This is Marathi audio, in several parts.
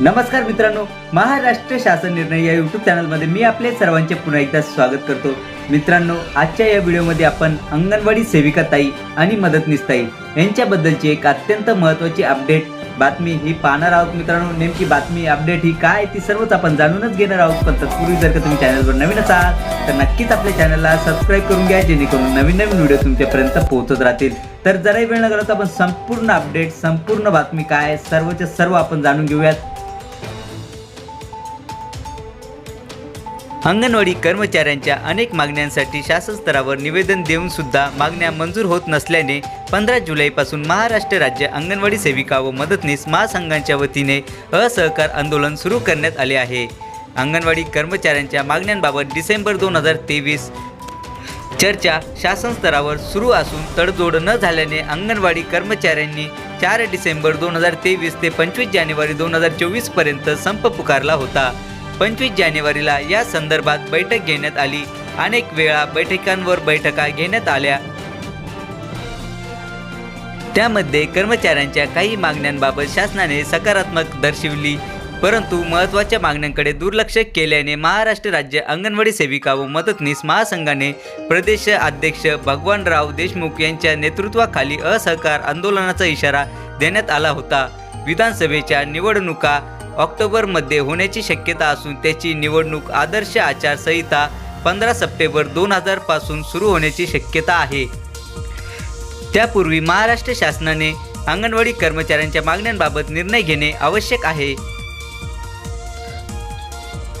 नमस्कार मित्रांनो महाराष्ट्र शासन निर्णय या यूट्यूब चॅनलमध्ये मी आपले सर्वांचे पुन्हा एकदा स्वागत करतो. मित्रांनो आजच्या या व्हिडिओमध्ये आपण अंगणवाडी सेविका ताई आणि मदतनीस ताई यांच्याबद्दलची एक अत्यंत महत्त्वाची अपडेट बातमी ही पाहणार आहोत मित्रांनो. नेमकी बातमी अपडेट ही काय ती सर्वच आपण जाणूनच घेणार आहोत. पण तत्पूर्वी जर का तुम्ही चॅनलवर नवीन असाल तर नक्कीच आपल्या चॅनलला सबस्क्राईब करून घ्या जेणेकरून नवीन नवीन व्हिडिओ तुमच्यापर्यंत पोहोचत राहतील. तर जराही वेळ न तर आपण संपूर्ण अपडेट संपूर्ण बातमी काय आहे, सर्वच्या सर्व आपण जाणून घेऊयात. अंगणवाडी कर्मचाऱ्यांच्या अनेक मागण्यांसाठी शासन स्तरावर निवेदन देऊन सुद्धा मागण्या मंजूर होत नसल्याने पंधरा जुलैपासून महाराष्ट्र राज्य अंगणवाडी सेविका व मदतनीस महासंघांच्या वतीने असहकार आंदोलन सुरू करण्यात आले आहे. अंगणवाडी कर्मचाऱ्यांच्या मागण्यांबाबत डिसेंबर दोन हजार तेवीस चर्चा शासन स्तरावर सुरू असून तडजोड न झाल्याने अंगणवाडी कर्मचाऱ्यांनी चार डिसेंबर दोन हजार तेवीस ते पंचवीस जानेवारी दोन हजार चोवीसपर्यंत संप पुकारला होता. पंचवीस जानेवारीला या संदर्भात बैठक घेण्यात आली. अनेक वेळा बैठकांवर बैठका घेण्यात आल्या. त्यामध्ये कर्मचाऱ्यांच्या काही मागण्यांबाबत शासनाने सकारात्मक दर्शविली. परंतु महत्त्वाच्या मागण्यांकडे दुर्लक्ष केल्याने महाराष्ट्र राज्य अंगणवाडी सेविका व मदतनीस महासंघाने प्रदेश अध्यक्ष भगवानराव देशमुख यांच्या नेतृत्वाखाली असहकार आंदोलनाचा इशारा देण्यात आला होता. विधानसभेच्या निवडणुका ऑक्टोबरमध्ये होण्याची शक्यता असून त्याची निवडणूक आदर्श आचारसंहिता पंधरा सप्टेंबर दोन हजारपासून सुरू होण्याची शक्यता आहे. त्यापूर्वी महाराष्ट्र शासनाने अंगणवाडी कर्मचाऱ्यांच्या मागण्यांबाबत निर्णय घेणे आवश्यक आहे.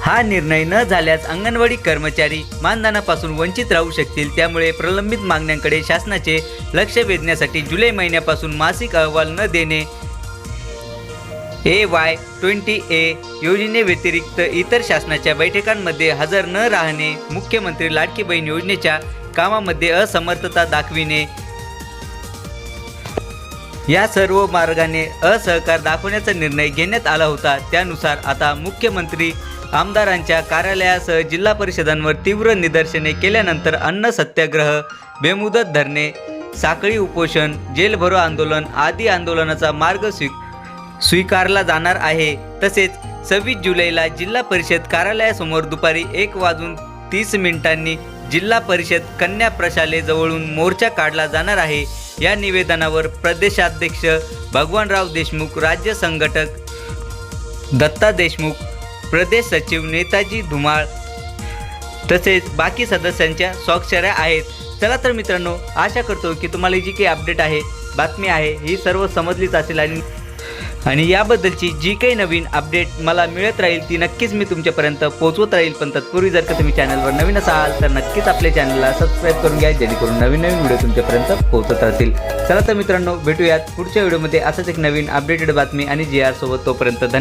हा निर्णय न झाल्यास अंगणवाडी कर्मचारी मानधनापासून वंचित राहू शकतील त्यामुळे प्रलंबित मागण्यांकडे शासनाचे लक्ष वेधण्यासाठी जुलै महिन्यापासून मासिक अहवाल न देणे ए वाय ट्वेंटी ए योजनेव्यतिरिक्त इतर शासनाच्या बैठकांमध्ये हजर न राहणे मुख्यमंत्री लाडकी बहीण योजनेच्या कामामध्ये असमर्थता दाखविणे या सर्व मार्गाने असहकार दाखवण्याचा निर्णय घेण्यात आला होता. त्यानुसार आता मुख्यमंत्री आमदारांच्या कार्यालयासह जिल्हा परिषदांवर तीव्र निदर्शने केल्यानंतर अन्न सत्याग्रह बेमुदत धरणे साखळी उपोषण जेलभरो आंदोलन आदी आंदोलनाचा मार्ग स्वी स्वीकारला जाणार आहे. तसेच सव्वीस जुलैला जिल्हा परिषद कार्यालयासमोर दुपारी एक वाजून तीस मिनिटांनी जिल्हा परिषद कन्या प्रशालेजवळून मोर्चा काढला जाणार आहे. या निवेदनावर प्रदेशाध्यक्ष भगवानराव देशमुख राज्य संघटक दत्ता देशमुख प्रदेश सचिव नेताजी धुमाळ तसेच बाकी सदस्यांच्या स्वाक्षऱ्या आहेत. चला तर मित्रांनो आशा करतो की तुम्हाला जी काही अपडेट आहे बातमी आहे ही सर्व समजलीच असेल आणि आणि याबद्दलची जी काही नवीन अपडेट मला मिळत राहील ती नक्कीच मी तुमच्यापर्यंत पोहोचवत राहील. पण तत्पूर्वी जर का तुम्ही चॅनलवर नवीन असाल तर नक्कीच आपल्या चॅनलला सबस्क्राईब करून घ्या जेणेकरून नवीन नवीन व्हिडिओ तुमच्यापर्यंत पोहोचत राहतील. चला तर मित्रांनो भेटूयात पुढच्या व्हिडिओमध्ये असंच एक नवीन अपडेटेड बातमी आणि जी आर सोबत तोपर्यंत धन्यवाद.